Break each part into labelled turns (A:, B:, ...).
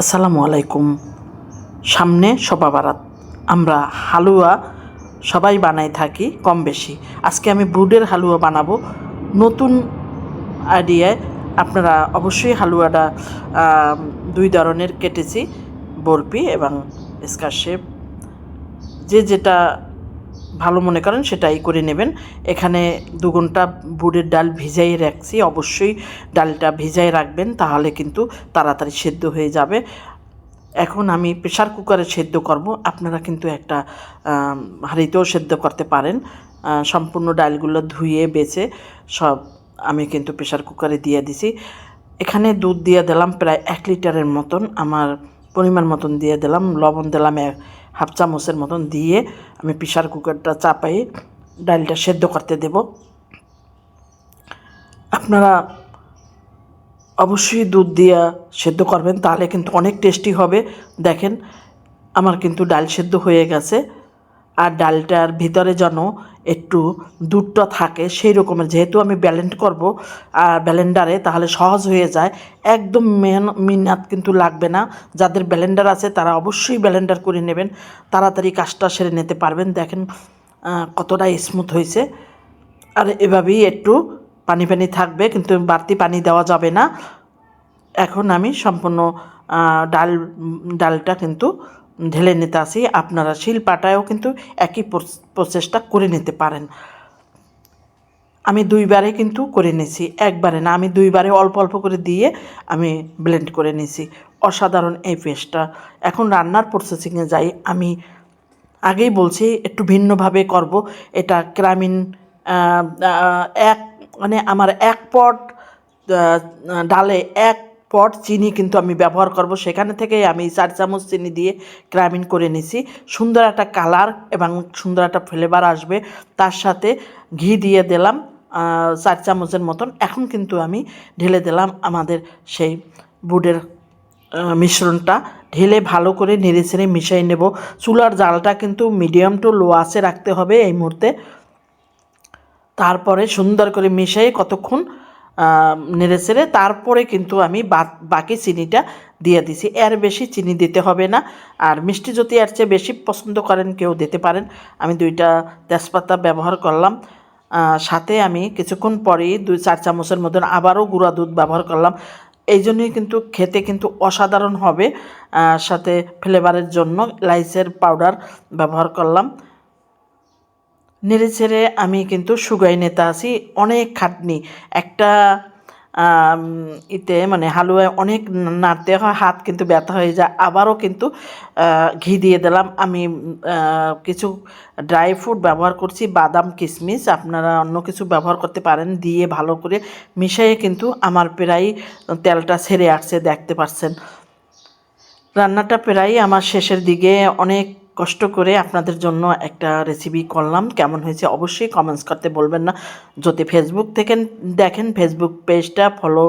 A: আসসালামু আলাইকুম। সামনে শোভা বারাত আমরা হালুয়া সবাই বানাই থাকি, কম বেশি। আজকে আমি বুটের হালুয়া বানাবো। নতুন আইডিয়ায় আপনারা অবশ্যই হালুয়াটা দুই ধরনের কেটেছি, বরফি এবং স্কারশেপ যে যেটা ভালো মনে করেন, সেটাই করে নেবেন। এখানে দু ঘণ্টা বুটের ডাল ভিজাই রাখছি। অবশ্যই ডালটা ভিজাই রাখবেন, তাহলে কিন্তু তাড়াতাড়ি সেদ্ধ হয়ে যাবে। এখন আমি প্রেশার কুকারে সেদ্ধ করব। আপনারা কিন্তু একটা হাঁড়িতেও সেদ্ধ করতে পারেন। সম্পূর্ণ ডালগুলো ধুয়ে, বেছে সব আমি কিন্তু প্রেশার কুকারে দিয়ে দিছি। এখানে দুধ দিয়ে দিলাম প্রায় এক লিটারের মতন। আমার পরিমাণ মতন দিয়ে দিলাম। লবণ দিলাম এক হাফ চামচের মতন দিয়ে আমি প্রেশার কুকারটা চাপাই ডালটা সেদ্ধ করতে দেব। আপনারা অবশ্যই দুধ দিয়া সেদ্ধ করবেন, তাহলে কিন্তু অনেক টেস্টি হবে। দেখেন, আমার কিন্তু ডাল সেদ্ধ হয়ে গেছে। আর ডালটার ভিতরে যেন একটু দুধটা থাকে, সেই রকমের। যেহেতু আমি ব্যালেন্ড করব আর ব্যালেন্ডারে তাহলে সহজ হয়ে যায়। একদম মেন, মিনাত কিন্তু লাগবে না। যাদের ব্যালেন্ডার আছে, তারা অবশ্যই ব্যালেন্ডার করে নেবেন। তাড়াতাড়ি কাজটা সেরে নিতে পারবেন। দেখেন কতটা স্মুথ হয়েছে। আর এভাবেই একটু পানি পানি থাকবে, কিন্তু বাড়তি পানি দেওয়া যাবে না। এখন আমি সম্পূর্ণ ডাল ডালটা কিন্তু ঢেলে নিতে আসি, আপনারা শিলপাটায়ও কিন্তু একই প্রচেষ্টা করে নিতে পারেন। আমি দুইবারে কিন্তু করে নিয়েছি একবারে না, আমি দুইবারে অল্প অল্প করে দিয়ে আমি ব্লেন্ড করে নিয়েছি অসাধারণ এই পেস্টটা। এখন রান্নার প্রসেসিংয়ে যাই, আমি আগেই বলছি, একটু ভিন্নভাবে করব। এটা ক্রামিন এক মানে আমার এক পট ডালে এক পট, চিনি কিন্তু আমি ব্যবহার করব। সেখানে থেকে আমি চার চামচ চিনি দিয়ে ক্রামিন করে নিছি। সুন্দর একটা কালার এবং সুন্দর একটা ফ্লেভার আসবে। তার সাথে ঘি দিয়ে দিলাম চার চামচের মতন। এখন কিন্তু আমি ঢেলে দিলাম আমাদের সেই বুডের মিশ্রণটা। ঢেলে ভালো করে নেড়ে ছেড়ে মিশিয়ে নেব। চুলার জালটা কিন্তু মিডিয়াম টু লো আঁচে রাখতে হবে এই মুহূর্তে। তারপরে সুন্দর করে মিশিয়ে কতক্ষণ নেড়ে ছেড়ে তারপরে কিন্তু আমি বাকি চিনিটা দিয়ে দিছি। এর বেশি চিনি দিতে হবে না। আর মিষ্টি যদি এর চেয়ে বেশি পছন্দ করেন, কেউ দিতে পারেন। আমি দুইটা তেজপাতা ব্যবহার করলাম। সাথে আমি কিছুক্ষণ পরেই দুই চার চামচের মতন আবারও গুঁড়া দুধ ব্যবহার করলাম। এই জন্যই কিন্তু খেতে কিন্তু অসাধারণ হবে। সাথে ফ্লেভারের জন্য লাইসের পাউডার ব্যবহার করলাম। নেড়ে ছেড়ে আমি কিন্তু সুগাই নেতা আছি, অনেক খাটনি। একটা ইতে মানে হালুয়ায় অনেক নাড়তে হয়, হাত কিন্তু ব্যথা হয়ে যায়। আবারও কিন্তু ঘি দিয়ে দিলাম। আমি কিছু ড্রাই ফ্রুট ব্যবহার করছি, বাদাম কিশমিশ আপনারা অন্য কিছু ব্যবহার করতে পারেন, দিয়ে ভালো করে মিশিয়ে কিন্তু আমার প্রায় তেলটা ছেড়ে আসছে, দেখতে পাচ্ছেন রান্নাটা প্রায় আমার শেষের দিকে অনেক কষ্ট করে আপনাদের জন্য একটা রেসিপি করলাম। কেমন হয়েছে অবশ্যই কমেন্টস করতে বলবেন না। যদি ফেসবুক থেকে দেখেন ফেসবুক পেজটা ফলো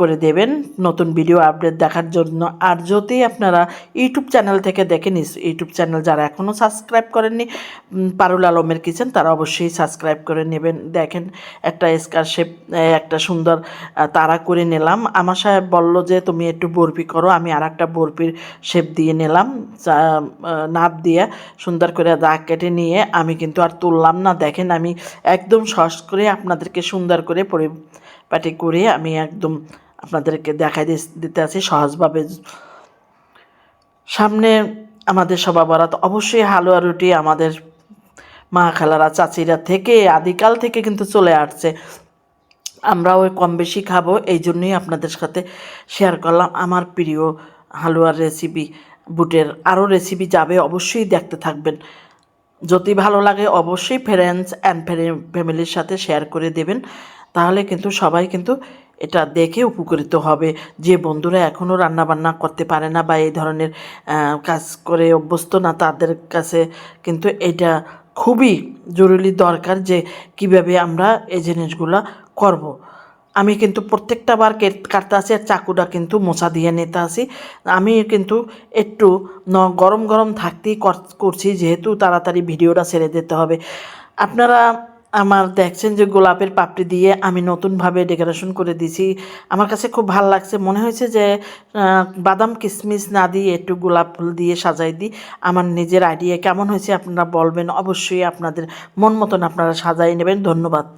A: করে দেবেন। নতুন ভিডিও আপডেট দেখার জন্য। আর যদি আপনারা ইউটিউব চ্যানেল থেকে দেখেন, ইউটিউব চ্যানেল যারা এখনও সাবস্ক্রাইব করেননি পারুল আলমের কিচেন, তারা অবশ্যই সাবস্ক্রাইব করে নেবেন। দেখেন, একটা স্কার শেপ একটা সুন্দর তারা করে নিলাম। আমার সাহেব বলল যে, তুমি একটু বরফি করো, আমি আর একটা বরফির শেপ দিয়ে নিলাম। নাপ দিয়ে সুন্দর করে দাগ কেটে নিয়ে আমি কিন্তু আর তুললাম না। দেখেন, আমি একদম সস করে আপনাদেরকে সুন্দর করে পরিপাটি করে আমি একদম আপনাদেরকে দেখাই দিতে আছি সহজভাবে। সামনে আমাদের সভা বরাত, অবশ্যই হালুয়া রুটি আমাদের মা খালারা, চাচিরা থেকে, আদিকাল থেকে কিন্তু চলে আসছে। আমরা ওই কম বেশি খাব, এই জন্যই আপনাদের সাথে শেয়ার করলাম। আমার প্রিয় হালুয়ার রেসিপি বুটের আরও রেসিপি যাবে, অবশ্যই দেখতে থাকবেন। যদি ভালো লাগে, অবশ্যই ফ্রেন্ডস অ্যান্ড ফ্যামিলির সাথে শেয়ার করে দেবেন। তাহলে কিন্তু সবাই কিন্তু এটা দেখে উপকৃত হবে। যে বন্ধুরা এখনও রান্নাবান্না করতে পারে না বা এই ধরনের কাজ করে অভ্যস্ত না, তাদের কাছে কিন্তু এটা খুবই জরুরি দরকার যে কীভাবে আমরা এই জিনিসগুলো করব। আমি কিন্তু প্রত্যেকটা বার কেট- কাটতে আসি আর চাকুটা কিন্তু মোছা দিয়ে নিতে আসি আমি কিন্তু একটু ন, গরম গরম থাকতেই কর- করছি, যেহেতু তাড়াতাড়ি ভিডিওটা ছেড়ে দিতে হবে। আপনারা আমার দেখছেন যে গোলাপের পাপড়ি দিয়ে আমি নতুনভাবে ডেকোরেশন করে দিছি। আমার কাছে খুব ভালো লাগছে। মনে হয়েছে যে বাদাম কিশমিশ না দিয়ে একটু গোলাপ ফুল দিয়ে সাজাই দিই। আমার নিজের আইডিয়া কেমন হয়েছে আপনারা বলবেন। অবশ্যই আপনাদের মন মতন আপনারা সাজাই নেবেন। ধন্যবাদ।